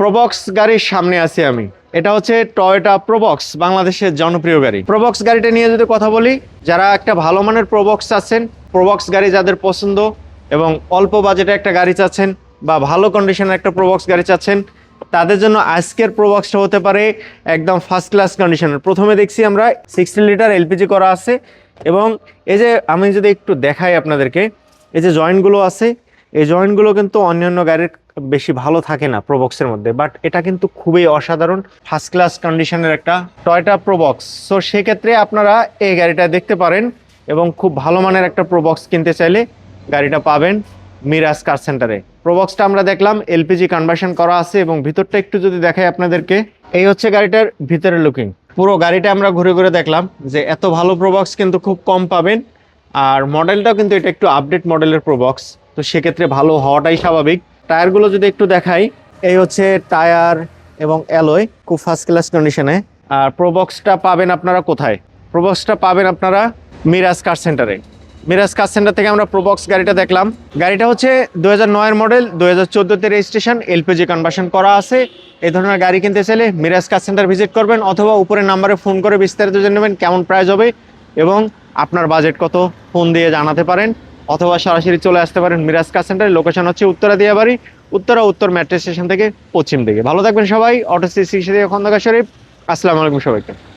Probox গাড়ির সামনে আছি আমি। এটা হচ্ছে টয়োটা প্রবক্স বাংলাদেশের জনপ্রিয় গাড়ি। প্রবক্স গাড়িটা নিয়ে যদি কথা বলি, যারা একটা ভালো মানের প্রবক্স আছেন প্রবক্স গাড়ি যাদের পছন্দ এবং অল্প বাজেটে একটা গাড়ি চাচ্ছেন বা ভালো কন্ডিশনের একটা প্রবক্স গাড়ি চাচ্ছেন, তাদের জন্য আজকের প্রবক্সটা হতে পারে একদম ফার্স্ট ক্লাস কন্ডিশনের প্রথমে দেখছি আমরা সিক্সটি লিটার এলপিজি করা আছে এবং এই যে আমি যদি একটু দেখাই আপনাদেরকে, এই যে জয়েন্টগুলো আছে এই জয়েন্টগুলো কিন্তু অন্যান্য গাড়ির বেশি ভালো থাকে না প্রবক্সের মধ্যে বাট এটা কিন্তু খুবই অসাধারণ ফার্স্ট ক্লাস কন্ডিশনের একটা টয়টা প্রবক্স সো সেক্ষেত্রে আপনারা এই গাড়িটা দেখতে পারেন এবং খুব ভালো মানের একটা প্রবক্স কিনতে চাইলে গাড়িটা পাবেন মিরাজ কার সেন্টারে প্রবক্সটা আমরা দেখলাম এলপিজি কনভার্সন করা আছে এবং ভিতরটা একটু যদি দেখাই আপনাদেরকে, এই হচ্ছে গাড়িটার ভিতরের লুকিং পুরো গাড়িটা আমরা ঘুরে ঘুরে দেখলাম যে এত ভালো প্রবক্স কিন্তু খুব কম পাবেন, আর মডেলটাও কিন্তু এটা একটু আপডেট মডেলের প্রবক্স তো সেক্ষেত্রে ভালো হওয়াটাই স্বাভাবিক। টায়ারগুলো যদি একটু দেখাই, এই হচ্ছে টায়ার এবং অ্যালয় খুব ফার্স্ট ক্লাস কন্ডিশনে আর প্রবক্সটা পাবেন আপনারা কোথায়? প্রবক্সটা পাবেন আপনারা মিরাজ কার সেন্টারে মিরাজ কার সেন্টার থেকে আমরা প্রবক্স গাড়িটা দেখলাম। গাড়িটা হচ্ছে দু হাজার মডেল দু হাজার চোদ্দোতে রেজিস্ট্রেশন এলপিজি কনভার্সন করা আছে। এই ধরনের গাড়ি কিনতে চাইলে মিরাজ কার সেন্টার ভিজিট করবেন অথবা উপরের নাম্বারে ফোন করে বিস্তারিত জেনে নেবেন কেমন প্রাইস হবে এবং আপনার বাজেট কত ফোন দিয়ে জানাতে পারেন। অথবা সরাসরি চলে আসতে পারেন মিরাজ কার সেন্টারে। লোকেশন হচ্ছে উত্তরা দিয়াবাড়ি, উত্তরা উত্তর মেট্রো স্টেশন থেকে পশ্চিম দিকে। ভালো থাকবেন সবাই, অটো সিসি খন্দকার শরীফ। আসসালামু আলাইকুম সবাইকে।